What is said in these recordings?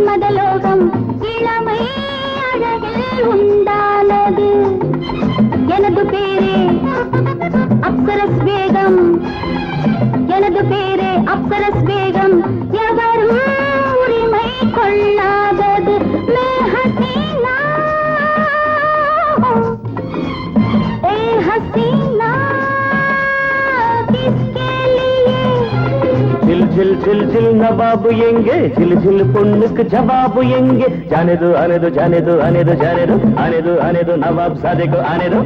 மன்மதலோகம் இளமை அழகில் உண்டானது. எனது பேரே அப்சரஸ் வேகம். எனது பேரே அப்சரஸ் வேகம். எவர் ஜில் ஜில் ஜில் நவாபு எங்கே ஜில் ஜில் பொண்ணுக்கு ஜவாபு எங்கே ஜானது அனது ஜானது அனது ஜானது அனது அனது நவாப் சாதிக்கு அனது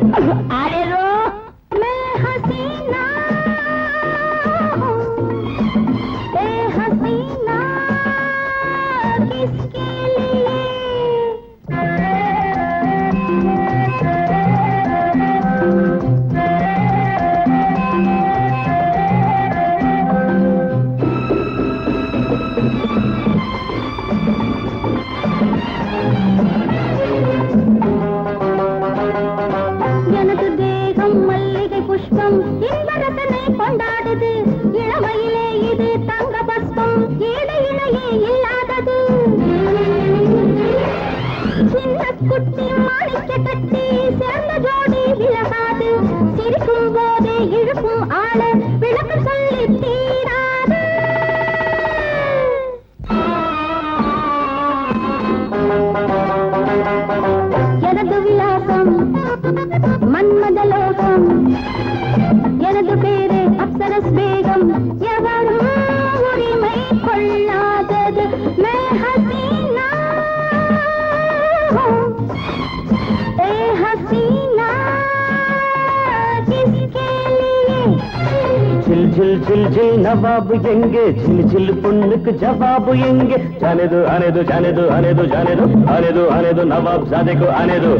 ஜில் ஜில் ஜில் ஜில் நவாபு எங்கே ஜில் ஜில் பொண்ணுக்கு ஜவாபு எங்கே ஜானது அனது ஜானது அனது ஜானது அனது அனது நவாப் சாதைக்கு அனது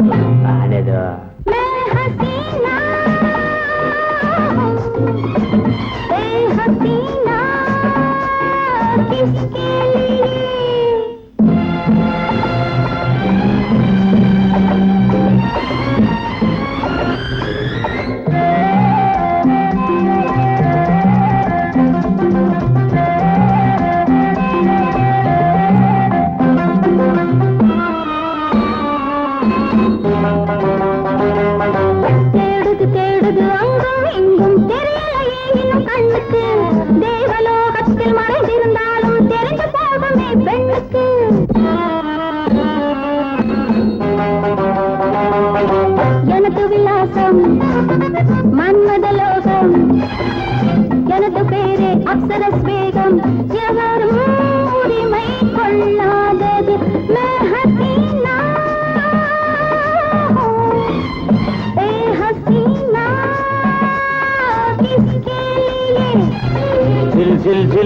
அனது मैं हसीना ए हसीना किसके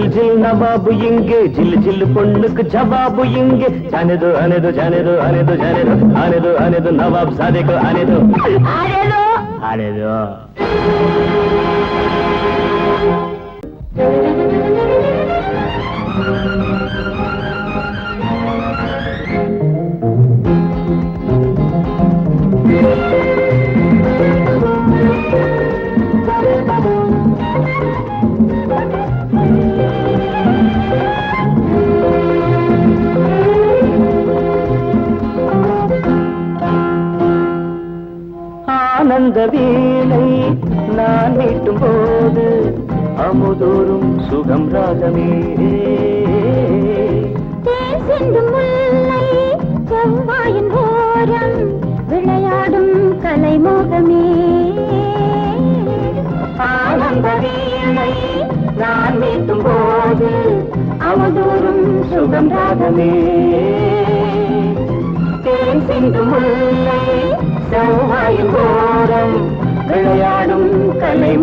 జిల్ నవాబు ఇంగే జిల్ జిల్ పొండుకు జవాబు ఇంగే. జానేదు అనేదు జానేదు అనేదు జానేదు అనేదు అనేదు నవాబు సాదేకు అనేదు. అనేదు. Thank you. ராகம் ராகமே தேன் முல்லை செவ்வாயின் ஓரம் விளையாடும் கலைமோகமே. ஆனந்த வீணை நான் மீட்டும் போது அவதூறும் சுகம் ராகமே தேன் சிந்து முல்லை செவ்வாயின் ஓரம் விளையாடும் கலை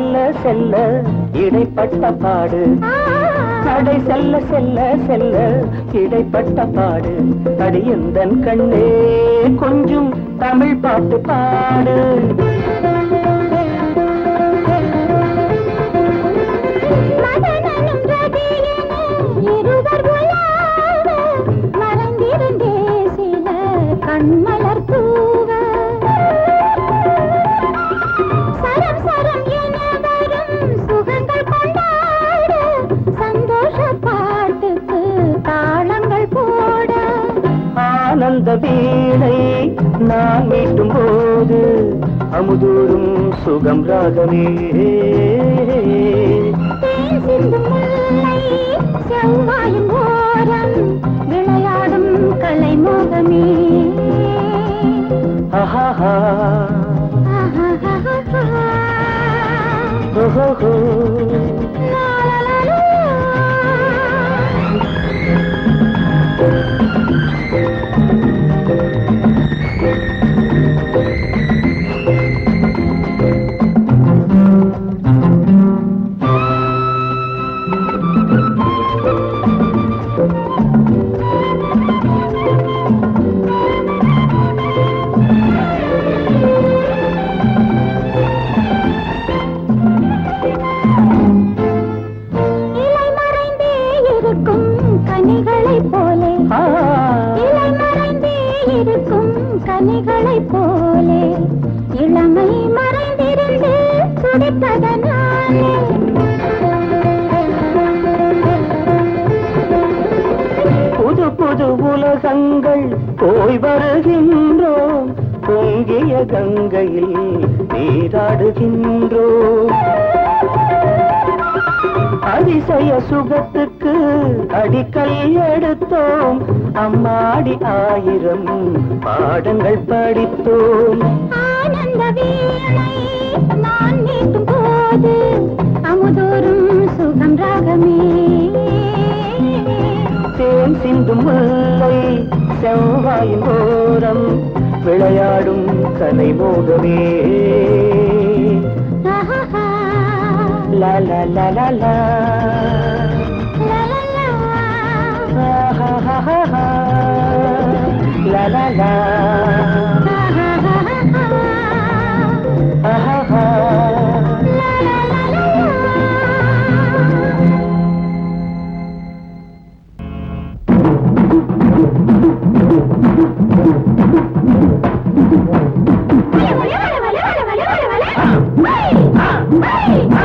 செல்ல செல்ல இடைப்பட்ட பாடு. தடை செல்ல செல்ல செல்ல இடைப்பட்ட பாடு. அடியந்தன் கண்ணே கொஞ்சம் தமிழ் பாட்டு பாடு. மதனனும் ஆனந்த வீணை நான் மீட்டும் போது அமுதூரும் சுகம் ராகமே. விளையாடும் கலை மோகமே. ஆஹா ஓஹோ நீராடுகின்றோம் அதிசய சுகத்துக்கு அடிக்கல் எடுத்தோம். அம்மாடி ஆயிரம் பாடங்கள் படித்தோம். ஆனந்த நான் மீட்டும் போது அமுதோறும் சுகம் ராகமே. தேன் சிந்தும் முல்லை செவ்வாயின் ஓரம் விளையாடும் கலை மோகமே ஆஹா, லா லா லா லா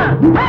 Ha!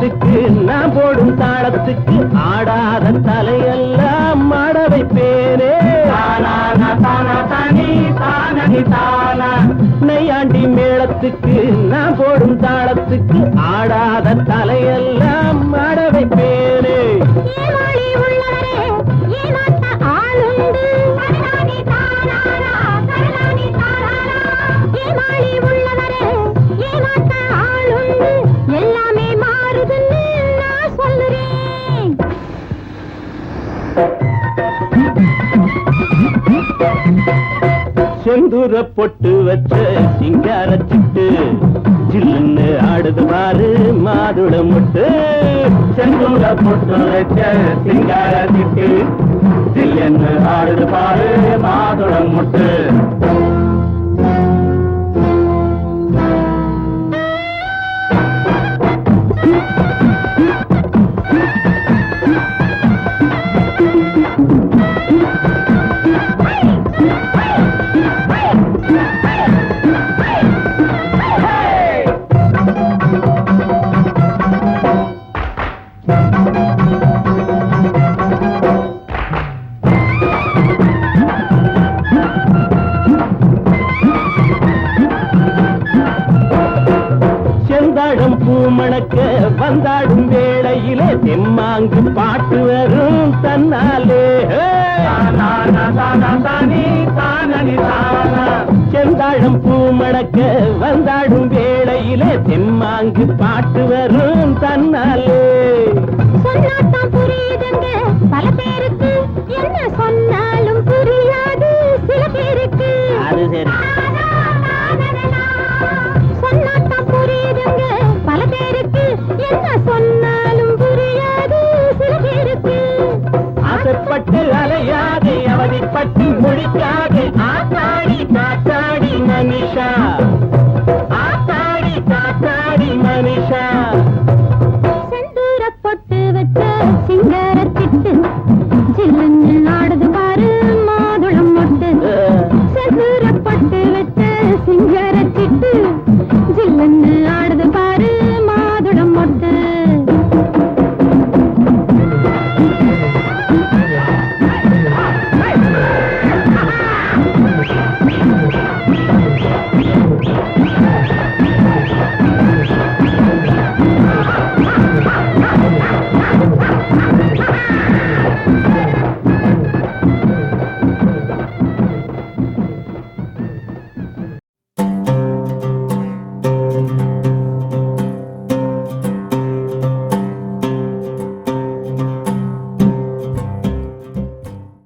மேளத்துக்கு நான் போடும் தாளத்துக்கு ஆட செந்தூர பொட்டு வச்ச சிங்கார சிட்டு. ஜில்லுன்னு ஆடுது பாரு மாதுள முட்டு. செந்தூர பொட்டு வச்ச சிங்கார சிட்டு. ஜில்லுன்னு ஆடுது பாரு மாதுள முட்டு. வேளையிலே தெம்மாங்கு பாட்டு வரும் தன்னாலே. செந்தாழம் பூமணக்க வந்தாடும் வேளையிலே தெம்மாங்கு பாட்டு வரும் தன்னாலே. சொன்னாத்தான் புரியுதுங்க பல பேருக்கு என்ன சொன்னாலும் புரியாது சில பேருக்கு அது சரி. சொன்னாலும் புரியாது அலைய